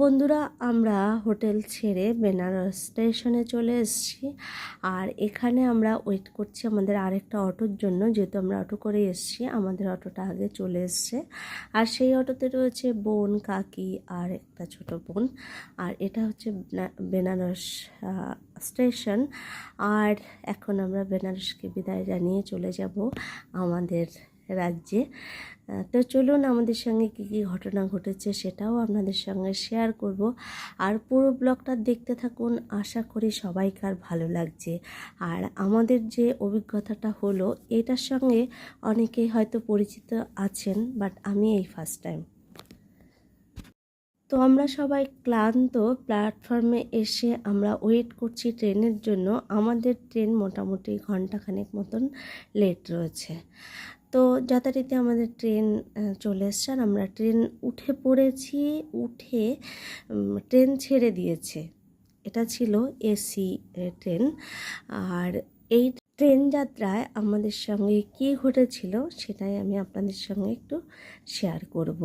বন্ধুরা, আমরা হোটেল ছেড়ে বেনারস স্টেশনে চলে এসেছি। আর এখানে আমরা ওয়েট করছি আমাদের আরেকটা অটোর জন্য। যেহেতু আমরা অটো করে এসেছি, আমাদের অটোটা আগে চলে এসছে। আর সেই অটোতে রয়েছে বোন, কাকি আর একটা ছোট বোন। আর এটা হচ্ছে বেনারস স্টেশন। আর এখন আমরা বেনারসকে বিদায় জানিয়ে চলে যাব আমাদের রাজ্যে। তো চলুন আমাদের সঙ্গে কী কী ঘটনা ঘটেছে সেটাও আপনাদের সঙ্গে শেয়ার করব। আর পুরো ব্লগটা দেখতে থাকুন, আশা করি সবাইকার ভালো লাগছে। আর আমাদের যে অভিজ্ঞতাটা হলো, এটার সঙ্গে অনেকেই হয়তো পরিচিত আছেন বাট আমি এই ফার্স্ট টাইম তো আমরা সবাই ক্লান্ত প্ল্যাটফর্মে এসে আমরা ওয়েট করছি ট্রেনের জন্য। আমাদের ট্রেন মোটামুটি ঘন্টাখানেক মতন লেট রয়েছে। তো যথারীতি আমাদের ট্রেন চলে এসছে আর আমরা ট্রেন উঠে পড়েছি, উঠে ট্রেন ছেড়ে দিয়েছে। এটা ছিল এসি ট্রেন। আর এই ট্রেন যাত্রায় আমাদের সঙ্গে কী ঘটেছিল সেটাই আমি আপনাদের সঙ্গে একটু শেয়ার করব।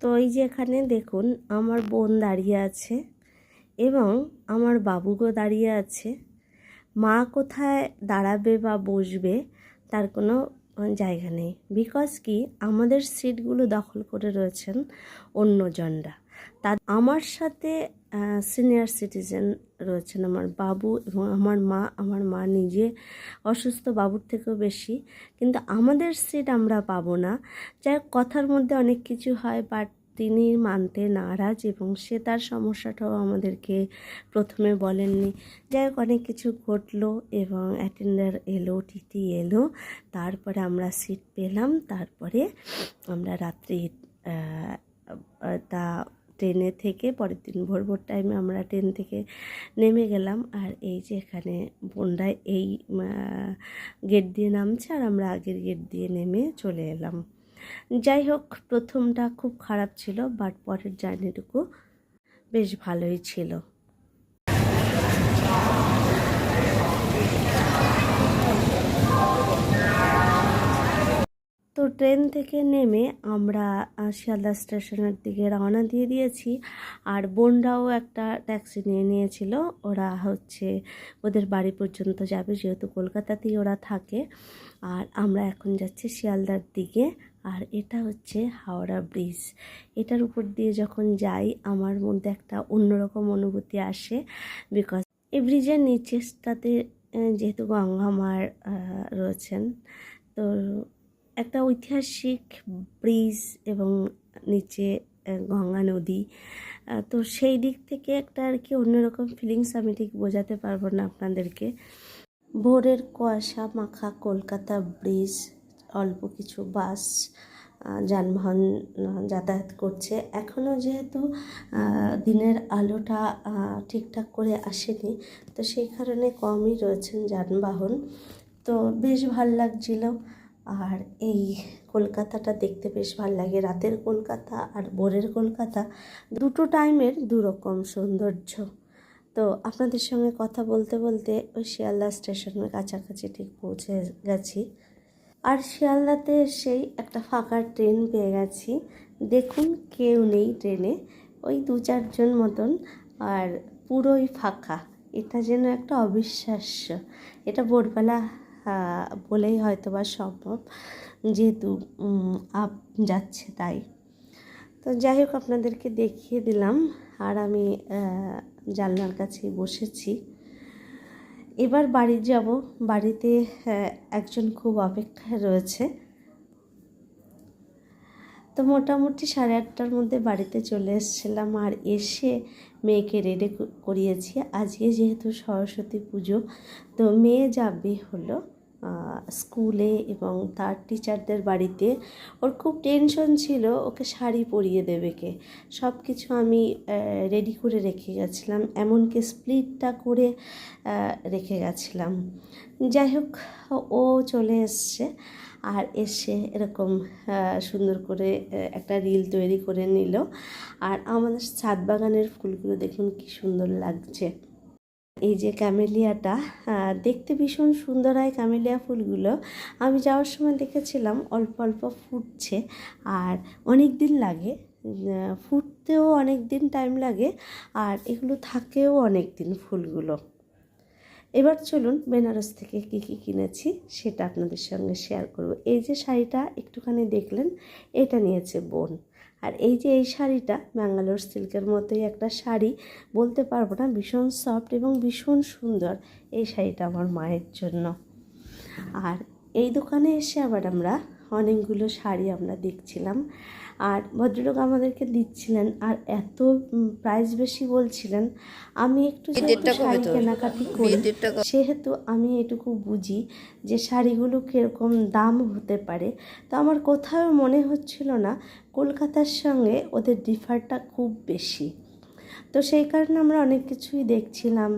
তো এই যে এখানে দেখুন, আমার বোন দাঁড়িয়ে আছে এবং আমার বাবুগো দাঁড়িয়ে আছে। মা কোথায় দাঁড়াবে বা বসবে তার কোনো জায়গা নেই। বিকজ কি, আমাদের সিটগুলো দখল করে রয়েছেন অন্যজনরা তা আমার সাথে সিনিয়র সিটিজেন রয়েছেন আমার বাবু এবং আমার মা। আমার মা নিজে অসুস্থ, বাবুর থেকেও বেশি। কিন্তু আমাদের সিট আমরা পাবো না। যাই কথার মধ্যে অনেক কিছু হয় বাট তিনি মানতে নারাজ এবং সে তার সমস্যাটাও আমাদেরকে প্রথমে বলেননি। যাই হোক, অনেক কিছু ঘটলো এবং অ্যাটেন্ডার এলো টিটি এলো। তারপরে আমরা সিট পেলাম। তারপরে আমরা রাত্রি তা ট্রেনে থেকে পরের দিন ভোর ভোর টাইমে আমরা ট্রেন থেকে নেমে গেলাম। আর এই যে এখানে বোনরা এই গেট দিয়ে নামছে আর আমরা আগের গেট দিয়ে নেমে চলে এলাম। যাই হোক প্রথমটা খুব খারাপ ছিল বাট পরের জার্নিটুকু বেশ ভালোই ছিল। তো ট্রেন থেকে নেমে আমরা শিয়ালদা স্টেশনের দিকে রওনা দিয়ে দিয়েছি, আর বোনরাও একটা ট্যাক্সি নিয়ে নিয়েছিল। ওরা হচ্ছে ওদের বাড়ি পর্যন্ত যাবে, যেহেতু কলকাতাতেই ওরা থাকে। আর আমরা এখন যাচ্ছি শিয়ালদার দিকে। আর এটা হচ্ছে হাওড়া ব্রিজ। এটার উপর দিয়ে যখন যাই, আমার মধ্যে একটা অন্যরকম অনুভূতি আসে বিকজ এই ব্রিজের নিচেটাতে যেহেতু গঙ্গা মার রয়েছেন, তো একটা ঐতিহাসিক ব্রিজ এবং নিচে গঙ্গা নদী তো সেই দিক থেকে একটা আর কি অন্যরকম ফিলিংস আমি ঠিক বোঝাতে পারব না আপনাদেরকে। ভোরের কুয়াশা মাখা কলকাতা ব্রিজ অল্প কিছু বাস যানবাহন যাতায়াত করছে। এখনও যেহেতু দিনের আলোটা ঠিকঠাক করে আসেনি, তো সেই কারণে কমই রয়েছেন যানবাহন। তো বেশ ভালো লাগছিল। আর এই কলকাতাটা দেখতে বেশ ভালো লাগে। রাতের কলকাতা আর ভোরের কলকাতা দুটো টাইমের দুরকম সৌন্দর্য। তো আপনাদের সঙ্গে কথা বলতে বলতে ওই শিয়ালদা স্টেশনের কাছাকাছি ঠিক পৌঁছে গেছি। আর শিয়ালদাতে এসেই একটা ফাঁকা ট্রেন পেয়ে গেছি। দেখুন কেউ নেই ট্রেনে, ওই দু চারজন মতন, আর পুরোই ফাঁকা। এটা যেন একটা অবিশ্বাস্য। এটা ভোরবেলা বলেই হয়তো বা সম্ভব, যেহেতু আপ যাচ্ছে তাই। তো যাই হোক, আপনাদেরকে দেখিয়ে দিলাম। আর আমি জানলার কাছে বসেছি। এবার বাড়ি যাব। বাড়িতে একজন খুব অপেক্ষায় রয়েছে। তো মোটামুটি সাড়ে আটটার মধ্যে বাড়িতে চলে এসেছিলাম আর এসে মেয়েকে রেডি করিয়েছি। আজকে যেহেতু সরস্বতী পুজো, তো মেয়ে যাবে হলো স্কুলে এবং তার টিচারদের বাড়িতে ওর খুব টেনশন ছিল, ওকে শাড়ি পরিয়ে দেবে কে? সব কিছু আমি রেডি করে রেখে গেছিলাম, এমনকি স্প্লিটটা করে রেখে গেছিলাম। যাই হোক, ও চলে এসছে, আর এসে এরকম সুন্দর করে একটা রিল তৈরি করে নিল। আর আমাদের ছাদ বাগানের ফুলগুলো দেখুন কি সুন্দর লাগছে। এই যে ক্যামেলিয়াটা দেখতে ভীষণ সুন্দর হয় ক্যামেলিয়া ফুলগুলো। আমি যাওয়ার সময় দেখেছিলাম, অল্প অল্প ফুটছে আর অনেক দিন লাগে। ফুটতেও অনেক দিন টাইম লাগে আর এগুলো থাকেও অনেক দিন ফুলগুলো। এবার চলুন বেনারস থেকে কি কি কিনেছি সেটা আপনাদের সঙ্গে শেয়ার করব। এই যে শাড়িটা একটুখানি দেখলেন, এটা নিয়েছে বোন। আর এই যে এই শাড়িটা ম্যাঙ্গালোর সিল্কের মতোই একটা শাড়ি, বলতে পারব না, ভীষণ সফট এবং ভীষণ সুন্দর এই শাড়িটা আমার মায়ের জন্য। আর এই দোকানে এসে আবার আমরা অনেকগুলো শাড়ি আমরা দেখছিলাম। আর ভদ্রলোক আমাদেরকে দিচ্ছিলেন আর এত প্রাইস বেশি বলছিলেন আমি একটু শাড়ি কেনাকাটি করি সেহেতু আমি এটুকু বুঝি যে শাড়িগুলো কীরকম দাম হতে পারে। তো আমার কোথাও মনে হচ্ছিল না কলকাতার সঙ্গে ওদের ডিফারটা খুব বেশি। তো সেই কারণে আমরা অনেক কিছুই দেখছিলাম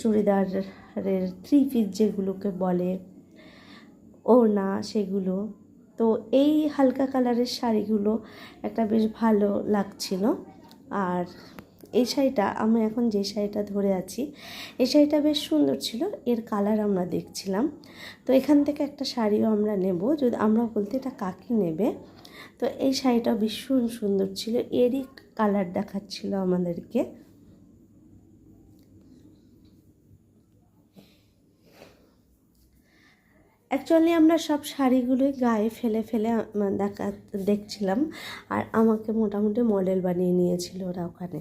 চুড়িদারের থ্রি পিস যেগুলোকে বলে। ওড়না সেগুলো। তো এই হালকা কালারের শাড়িগুলো একটা বেশ ভালো লাগছিল। আর এই শাড়িটা, আমি এখন যে শাড়িটা ধরে আছি, এই শাড়িটা বেশ সুন্দর ছিল, এর কালার আমরা দেখছিলাম। তো এখান থেকে একটা শাড়িও আমরা নেব, যদি আমরা বলতে এটা কাকি নেবে। তো এই শাড়িটা ভীষণ সুন্দর ছিল, এরই কালার দেখাচ্ছিল আমাদেরকে। অ্যাকচুয়ালি আমরা সব শাড়িগুলোই গায়ে ফেলে ফেলে দেখা, দেখছিলাম। আর আমাকে মোটামুটি মডেল বানিয়ে নিয়েছিল ওরা ওখানে।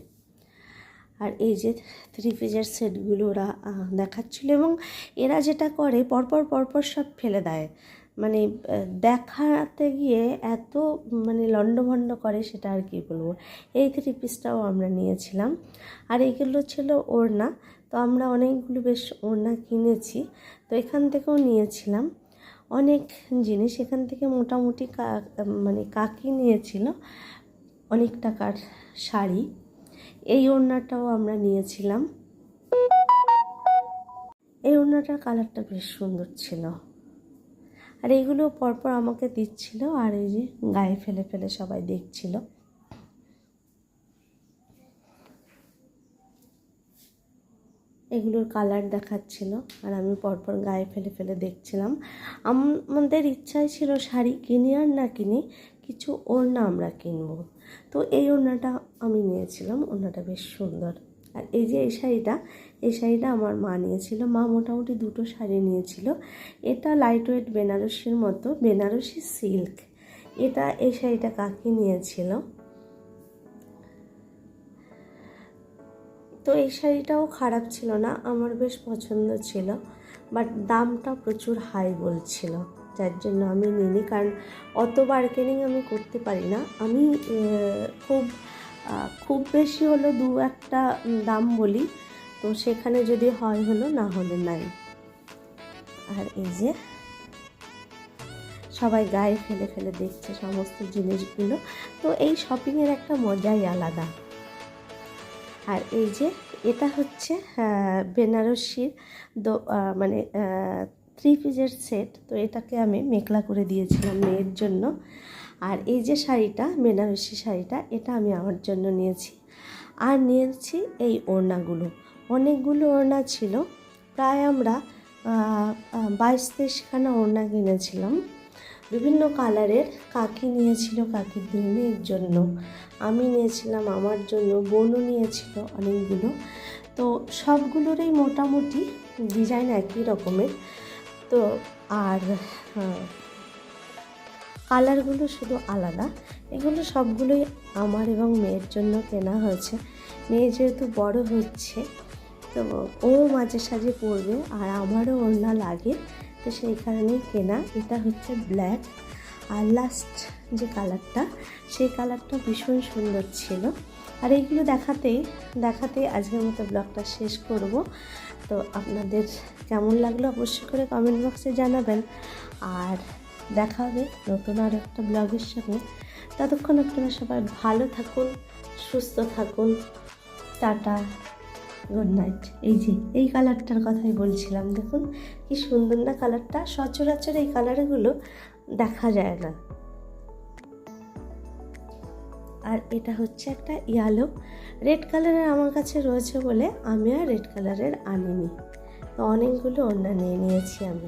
আর এই যে থ্রি পিজের সেটগুলো ওরা দেখাচ্ছিল এবং এরা যেটা করে, পরপর পরপর সব ফেলে দেয়। মানে দেখাতে গিয়ে এত মানে লণ্ডভণ্ড করে সেটা আর কি বলব। এই থ্রি পিসটাও আমরা নিয়েছিলাম। আর এইগুলো ছিল ওড়না। তো আমরা অনেকগুলো বেশ ওড়না কিনেছি। তো এখান থেকেও নিয়েছিলাম। অনেক জিনিস এখান থেকে মোটামুটি মানে কাকি নিয়েছিল, অনেক টাকার শাড়ি। এই ওড়নাটাও আমরা নিয়েছিলাম। এই ওড়নাটার কালারটা বেশ সুন্দর ছিল। আর এইগুলো পরপর আমাকে দিচ্ছিল আর এই যে গায়ে ফেলে ফেলে সবাই দেখছিল। এগুলোর কালার দেখাচ্ছিল আর আমি পরপর গায়ে ফেলে ফেলে দেখছিলাম। আমাদের ইচ্ছাই ছিল শাড়ি কিনি আর না কিনি কিছু ওড়না আমরা কিনবো। তো এই ওড়নাটা আমি নিয়েছিলাম, ওড়নাটা বেশ সুন্দর। আর এই যে এই শাড়িটা এই শাড়িটা আমার মা নিয়েছিল। মা মোটামুটি দুটো শাড়ি নিয়েছিল। এটা লাইট ওয়েট বেনারসির মতো, বেনারসি সিল্ক এটা এই শাড়িটা কাকি নিয়েছিল? তো এই শাড়িটাও খারাপ ছিল না, আমার বেশ পছন্দ ছিল বাট দামটা প্রচুর হাই বলছিল, যার জন্য আমি নিইনি, কারণ অত বার্গেনিং আমি করতে পারি না। আমি খুব খুব বেশি হলো দু একটা দাম বলি, তো সেখানে যদি হয় হলো, না হলে নাই। আর এই যে, সবাই গায়ে ফেলে ফেলে দেখছে সমস্ত জিনিসগুলো, তো এই শপিংয়ের একটা মজাই আলাদা। আর এই যে এটা হচ্ছে বেনারসির দো মানে থ্রি পিসের সেট তো এটাকে আমি মেকলা করে দিয়েছিলাম মেয়ের জন্য। আর এই যে শাড়িটা, বেনারসি শাড়িটা, এটা আমি আমার জন্য নিয়েছি। আর নিয়েছি এই ওড়নাগুলো। অনেকগুলো ওড়না ছিল। প্রায় আমরা বাইশ তেইশখানা ওড়না কিনেছিলাম। বিভিন্ন কালারের কাকি নিয়েছিল, কাকির দুই মেয়ের জন্য। আমি নিয়েছিলাম, আমার জন্য বোনও নিয়েছিল অনেকগুলো। তো সবগুলোরই মোটামুটি ডিজাইন একই রকমের। তো আর কালারগুলো শুধু আলাদা। এগুলো সবগুলোই আমার এবং মেয়ের জন্য কেনা হয়েছে। মেয়ে যেহেতু বড় হচ্ছে, তো ও মাঝে সাঝে পরবে আর আমারও ওড়না লাগে। তো সেই কারণেই কেনা। এটা হচ্ছে ব্ল্যাক আর লাস্ট যে কালারটা সেই কালারটা ভীষণ সুন্দর ছিল। আর এইগুলো দেখাতেই দেখাতে আজকের মতো ব্লগটা শেষ করব। তো আপনাদের কেমন লাগল অবশ্যই করে কমেন্ট বক্সে জানাবেন। আর দেখা হবে নতুন আর একটা ব্লগের সঙ্গে। ততক্ষণ আপনারা সবাই ভালো থাকুন, সুস্থ থাকুন। টাটা। Good night. এই যে, এই কালারটার কথাই বলছিলাম, দেখুন কি সুন্দর না কালারটা, সচরাচর এই কালারগুলো দেখা যায় না। আর এটা হচ্ছে একটা ইয়ালো রেড কালারের আমার কাছে রয়েছে বলে আমি আর রেড কালারের আনিনি। তো অনেকগুলো অন্য নিয়ে নিয়েছি আমি।